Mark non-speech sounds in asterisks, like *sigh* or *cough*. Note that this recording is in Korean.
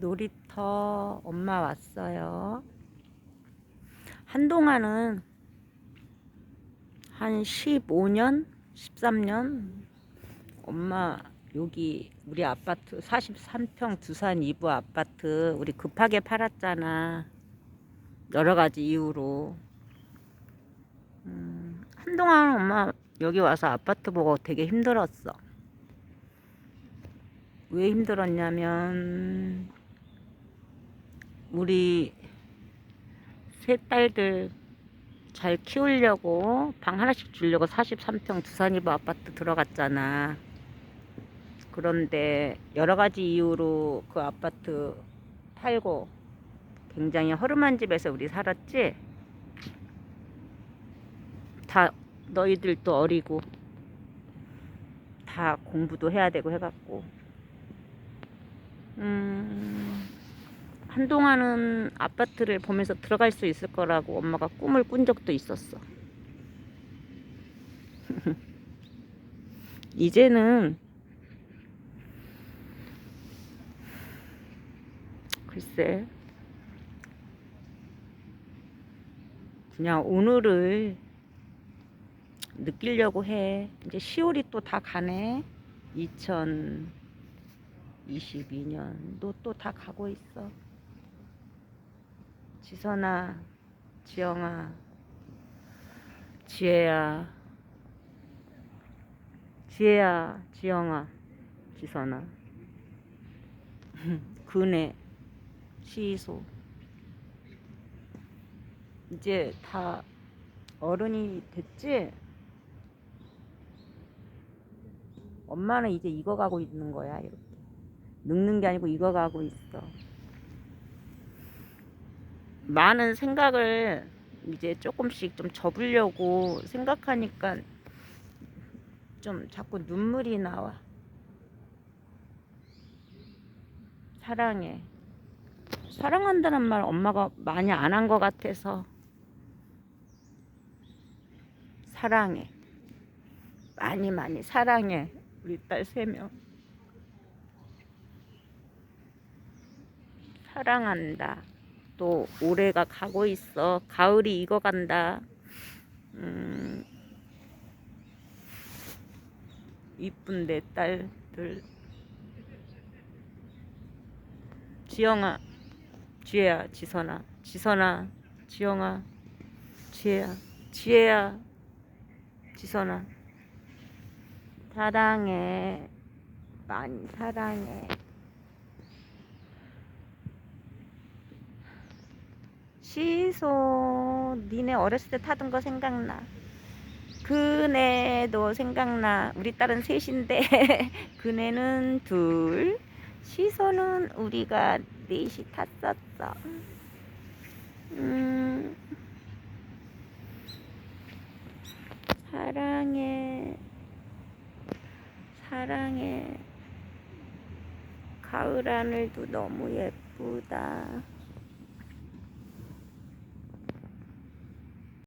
놀이터 엄마 왔어요. 한동안은 한 15년, 13년 엄마 여기 우리 아파트 43평 두산 2부 아파트 우리 급하게 팔았잖아. 여러 가지 이유로. 음, 한동안 엄마 여기 와서 아파트 보고 되게 힘들었어. 왜 힘들었냐면 우리 세 딸들 잘 키우려고 방 하나씩 주려고 43평 두산이부 아파트 들어갔잖아. 그런데 여러 가지 이유로 그 아파트 팔고 굉장히 허름한 집에서 우리 살았지? 다 너희들도 어리고 다 공부도 해야 되고 해갖고 음, 한동안은 아파트를 보면서 들어갈 수 있을 거라고 엄마가 꿈을 꾼 적도 있었어. *laughs* 이제는 글쎄 그냥 오늘을 느끼려고 해. 이제 10월이 또 다 가네. 2022년도 또 다 가고 있어. 지선아, 지영아, 지혜야, 지혜야, 지영아, 지선아, *laughs* 근혜, 시소. 이제 다 어른이 됐지? 엄마는 이제 익어가고 있는 거야, 이렇게. 늙는 게 아니고 익어가고 있어. 많은 생각을 이제 조금씩 좀 접으려고 생각하니까 좀 자꾸 눈물이 나와. 사랑해. 사랑한다는 말 엄마가 많이 안 한 것 같아서 사랑해. 많이 많이 사랑해. 우리 딸 세 명. 사랑한다. 또 올해가 가고 있어. 가을이 익어간다. 음, 이쁜 내 딸들. 지영아, 지혜야, 지선아, 지선아, 지영아, 지혜야, 지혜야, 지선아. 사랑해. 많이 사랑해. 시소, 니네 어렸을 때 타던 거 생각나. 그네도 생각나. 우리 딸은 셋인데, *laughs* 그네는 둘, 시소는 우리가 넷이 탔었어. 음, 사랑해. 사랑해. 가을 하늘도 너무 예쁘다.